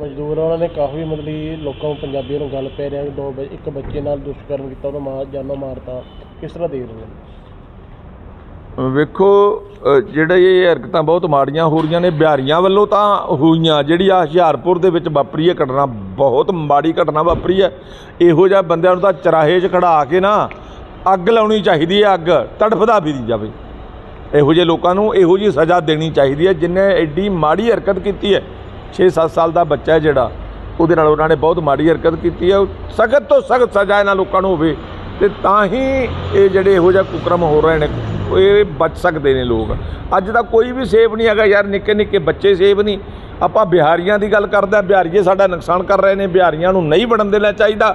ਮਜ਼ਦੂਰ ਉਹਨਾਂ ਨੇ ਕਾਫੀ ਮਤਲਬ ਕਿ ਲੋਕਾਂ ਨੂੰ ਪੰਜਾਬੀਆਂ ਨੂੰ ਗੱਲ ਪੈ ਰਿਹਾ ਕਿ ਦੋ ਬ- ਇੱਕ ਬੱਚੇ ਨਾਲ ਦੁਸ਼ਕਰਮ ਕੀਤਾ ਉਹਨੂੰ ਮਾਰ ਜਾਨੋਂ ਮਾਰਤਾ। ਕਿਸ ਤਰ੍ਹਾਂ ਦੇਖ ਰਹੇ ਹੋ? ਵੇਖੋ ਅ, ਜਿਹੜੇ ਇਹ ਹਰਕਤਾਂ ਬਹੁਤ ਮਾੜੀਆਂ ਹੋ ਰਹੀਆਂ ਨੇ ਬਿਹਾਰੀਆਂ ਵੱਲੋਂ ਤਾਂ ਹੋਈਆਂ। ਜਿਹੜੀ ਆ ਹੁਸ਼ਿਆਰਪੁਰ ਦੇ ਵਿੱਚ ਵਾਪਰੀ ਹੈ ਘਟਨਾ ਬਹੁਤ ਮਾੜੀ ਘਟਨਾ ਵਾਪਰੀ ਹੈ। ਇਹੋ ਜਿਹਾ ਬੰਦਿਆਂ ਨੂੰ ਤਾਂ ਚਰਾਹੇ 'ਚ ਖੜਾ ਕੇ ਨਾ ਅੱਗ ਲਾਉਣੀ ਚਾਹੀਦੀ ਹੈ ਅੱਗ। ਤੜਫਦਾ ਫਿਰੀ ਜਾਵੇ। ਇਹੋ ਜਿਹੇ ਲੋਕਾਂ ਨੂੰ ਇਹੋ ਜਿਹੀ ਸਜ਼ਾ ਦੇਣੀ ਚਾਹੀਦੀ ਹੈ ਜਿਨੇ ਐਡੀ ਮਾੜੀ ਹਰਕਤ ਕੀਤੀ ਹੈ। 6-7 ਸਾਲ ਦਾ ਬੱਚਾ ਹੈ ਜਿਹੜਾ, ਉਹਦੇ ਨਾਲ ਉਹਨਾਂ ਨੇ ਬਹੁਤ ਮਾੜੀ ਹਰਕਤ ਕੀਤੀ ਹੈ। ਸਖਤ ਤੋਂ ਸਖਤ ਸਜ਼ਾ ਇਹਨਾਂ ਲੋਕਾਂ ਨੂੰ ਹੋਵੇ ਤੇ ਤਾਂ ਹੀ ਇਹ ਜਿਹੜੇ ਇਹੋ ਜਿਹਾ ਕੁਕਰਮ ਹੋ ਰਹੇ ਨੇ, ਇਹ ਬਚ ਸਕਦੇ ਨੇ ਲੋਕ। ਅੱਜ ਦਾ ਕੋਈ ਵੀ ਸੇਫ ਨਹੀਂ ਹੈਗਾ ਯਾਰ ਨਿੱਕੇ ਨਿੱਕੇ ਬੱਚੇ ਸੇਫ ਨਹੀਂ। ਆਪਾਂ ਬਿਹਾਰੀਆਂ ਦੀ ਗੱਲ ਕਰਦੇ ਹਾਂ, ਬਿਹਾਰੀਏ ਸਾਡਾ ਨੁਕਸਾਨ ਕਰ ਰਹੇ ਨੇ, ਬਿਹਾਰੀਆਂ ਨੂੰ ਨਹੀਂ ਵੜਨ ਦੇਣਾ ਚਾਹੀਦਾ।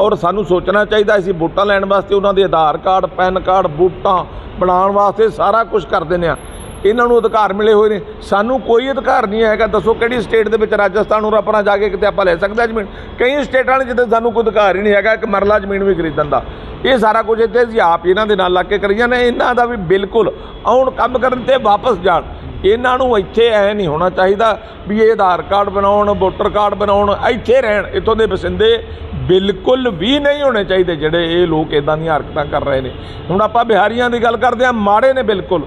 ਔਰ ਸਾਨੂੰ ਸੋਚਣਾ ਚਾਹੀਦਾ ਅਸੀਂ ਵੋਟਾਂ ਲੈਣ ਵਾਸਤੇ ਉਹਨਾਂ ਦੇ ਆਧਾਰ ਕਾਰਡ, ਪੈਨ ਕਾਰਡ, ਵੋਟਾਂ ਬਣਾਉਣ ਵਾਸਤੇ ਸਾਰਾ ਕੁਝ ਕਰ ਦਿੰਦੇ ਆ ਇਹਨਾਂ ਨੂੰ ਅਧਿਕਾਰ ਮਿਲੇ ਹੋਏ ਨੇ। ਸਾਨੂੰ ਕੋਈ ਅਧਿਕਾਰ ਨਹੀਂ ਹੈਗਾ। ਦੱਸੋ ਕਿਹੜੀ ਸਟੇਟ ਦੇ ਵਿੱਚ ਰਾਜਸਥਾਨ ਉਰਾ ਆਪਣਾ ਜਾ ਕੇ ਕਿਤੇ ਆਪਾਂ ਲੈ ਸਕਦੇ ਹਾਂ ਜ਼ਮੀਨ? ਕਈ ਸਟੇਟਾਂ ਨੇ ਜਿੱਥੇ ਸਾਨੂੰ ਕੋਈ ਅਧਿਕਾਰ ਹੀ ਨਹੀਂ ਹੈਗਾ, ਇੱਕ ਮਰਲਾ ਜ਼ਮੀਨ ਵੀ ਖਰੀਦਣ ਦਾ। ਇਹ ਸਾਰਾ ਕੁਝ ਇੱਥੇ ਅਸੀਂ ਆਪ ਇਹਨਾਂ ਦੇ ਨਾਲ ਲੱਗ ਕੇ ਕਰੀਆਂ ਨੇ। ਇਹਨਾਂ ਦਾ ਵੀ ਬਿਲਕੁਲ ਆਉਣ ਕੰਮ ਕਰਨ ਤੇ ਵਾਪਸ ਜਾਣ। ਇਹਨਾਂ ਨੂੰ ਇੱਥੇ ਐ ਨਹੀਂ ਹੋਣਾ ਚਾਹੀਦਾ ਵੀ ਇਹ ਆਧਾਰ ਕਾਰਡ ਬਣਾਉਣ, ਵੋਟਰ ਕਾਰਡ ਬਣਾਉਣ, ਇੱਥੇ ਰਹਿਣ। ਇੱਥੋਂ ਦੇ ਵਸਿੰਦੇ ਬਿਲਕੁਲ ਵੀ ਨਹੀਂ ਹੋਣੇ ਚਾਹੀਦੇ ਜਿਹੜੇ ਇਹ ਲੋਕ ਇਦਾਂ ਦੀਆਂ ਹਰਕਤਾਂ ਕਰ ਰਹੇ ਨੇ। ਹੁਣ ਆਪਾਂ ਬਿਹਾਰੀਆਂ ਦੀ ਗੱਲ ਕਰਦੇ ਹਾਂ, ਮਾੜੇ ਨੇ ਬਿਲਕੁਲ।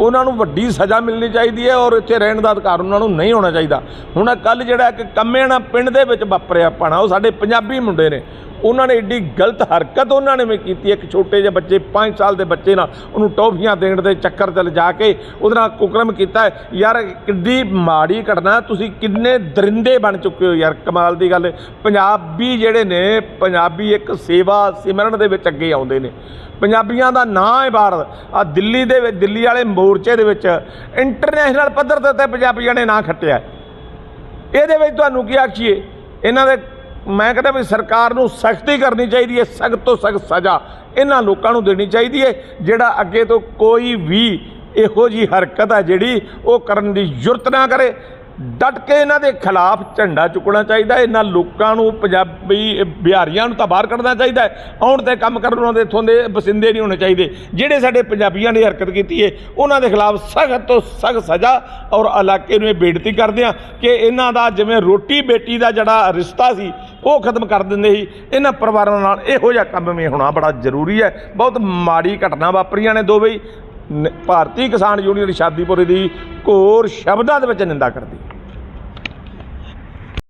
ਉਹਨਾਂ ਨੂੰ ਵੱਡੀ ਸਜ਼ਾ ਮਿਲਣੀ ਚਾਹੀਦੀ ਹੈ ਔਰ ਇੱਥੇ ਰਹਿਣ ਦਾ ਅਧਿਕਾਰ ਉਹਨਾਂ ਨੂੰ ਨਹੀਂ ਹੋਣਾ ਚਾਹੀਦਾ। ਹੁਣ ਕੱਲ ਜਿਹੜਾ ਇੱਕ ਕੰਮੇਣਾ ਪਿੰਡ ਦੇ ਵਿੱਚ ਵਾਪਰਿਆ ਪਾਣਾ ਉਹ ਸਾਡੇ ਪੰਜਾਬੀ ਮੁੰਡੇ ਨੇ। ਉਹਨਾਂ ਨੇ ਏਡੀ ਗਲਤ ਹਰਕਤ ਉਹਨਾਂ ਨੇ ਵੀ ਕੀਤੀ। ਇੱਕ ਛੋਟੇ ਜਿਹੇ ਬੱਚੇ 5 ਸਾਲ ਦੇ ਬੱਚੇ ਨਾਲ ਉਹਨੂੰ ਟੌਫੀਆਂ ਦੇਣ ਦੇ ਚੱਕਰ 'ਚ ਲਿਜਾ ਕੇ ਉਹਦੇ ਨਾਲ ਕੁਕਰਮ ਕੀਤਾ ਯਾਰ, ਕਿੱਡੀ ਮਾੜੀ ਘਟਨਾ ਤੁਸੀਂ ਕਿੰਨੇ ਦਰਿੰਦੇ ਬਣ ਚੁੱਕੇ ਹੋ ਯਾਰ, ਕਮਾਲ ਦੀ ਗੱਲ। ਪੰਜਾਬੀ ਜਿਹੜੇ ਨੇ, ਪੰਜਾਬੀ ਇੱਕ ਸੇਵਾ ਸਿਮਰਨ ਦੇ ਵਿੱਚ ਅੱਗੇ ਆਉਂਦੇ ਨੇ। ਪੰਜਾਬੀਆਂ ਦਾ ਨਾਂ ਹੈ ਭਾਰਤ। ਆ ਦਿੱਲੀ ਦੇ ਵਿੱਚ, ਦਿੱਲੀ ਵਾਲੇ ਮੋਰਚੇ ਦੇ ਵਿੱਚ ਇੰਟਰਨੈਸ਼ਨਲ ਪੱਧਰ ਤੇ ਤਾਂ ਪੰਜਾਬੀਆਂ ਨੇ ਨਾਂ ਖੱਟਿਆ। ਇਹਦੇ ਵਿੱਚ ਤੁਹਾਨੂੰ ਕੀ ਆਖੀਏ? ਇਹਨਾਂ ਦੇ ਮੈਂ ਕਹਿੰਦਾ ਵੀ ਸਰਕਾਰ ਨੂੰ ਸਖਤੀ ਕਰਨੀ ਚਾਹੀਦੀ ਹੈ, ਸਖਤ ਤੋਂ ਸਖਤ ਸਜ਼ਾ ਇਹਨਾਂ ਲੋਕਾਂ ਨੂੰ ਦੇਣੀ ਚਾਹੀਦੀ ਹੈ, ਜਿਹੜਾ ਅੱਗੇ ਤੋਂ ਕੋਈ ਵੀ ਇਹੋ ਜੀ ਹਰਕਤ ਹੈ ਜਿਹੜੀ ਉਹ ਕਰਨ ਦੀ ਜ਼ਰੂਰਤ ਨਾ ਕਰੇ। ਡਟ ਕੇ ਇਹਨਾਂ ਦੇ ਖਿਲਾਫ ਝੰਡਾ ਚੁੱਕਣਾ ਚਾਹੀਦਾ ਇਹਨਾਂ ਲੋਕਾਂ ਨੂੰ ਪੰਜਾਬੀ ਬਿਹਾਰੀਆਂ ਨੂੰ ਤਾਂ ਬਾਹਰ ਕੱਢਣਾ ਚਾਹੀਦਾ ਆਉਣ ਤੇ ਕੰਮ ਕਰਨ ਉਹਨਾਂ ਦੇ ਇੱਥੋਂ ਦੇ ਵਸਿੰਦੇ ਨਹੀਂ ਹੋਣੇ ਚਾਹੀਦੇ। ਜਿਹੜੇ ਸਾਡੇ ਪੰਜਾਬੀਆਂ ਨੇ ਹਰਕਤ ਕੀਤੀ ਹੈ ਉਹਨਾਂ ਦੇ ਖਿਲਾਫ ਸਖਤ ਤੋਂ ਸਖਤ ਸਜ਼ਾ ਔਰ ਇਲਾਕੇ ਨੂੰ ਇਹ ਬੇਨਤੀ ਕਰਦੇ ਆ ਕਿ ਇਹਨਾਂ ਦਾ ਜਿਵੇਂ ਰੋਟੀ ਬੇਟੀ ਦਾ ਜਿਹੜਾ ਰਿਸ਼ਤਾ ਸੀ, ਉਹ ਖਤਮ ਕਰ ਦਿੰਦੇ ਸੀ। ਇਹਨਾਂ ਪਰਿਵਾਰਾਂ ਨਾਲ ਇਹੋ ਜਿਹਾ ਕੰਮ ਵੀ ਹੋਣਾ ਬੜਾ ਜ਼ਰੂਰੀ ਹੈ। ਬਹੁਤ ਮਾੜੀ ਘਟਨਾ ਵਾਪਰੀਆਂ ਨੇ ਦੋ ਬਈ ਭਾਰਤੀ ਕਿਸਾਨ ਯੂਨੀਅਨ ਸ਼ਾਦੀਪੁਰ ਦੀ ਘੋਰ ਸ਼ਬਦਾਂ ਦੇ ਵਿੱਚ ਨਿੰਦਾ ਕਰਦੀ।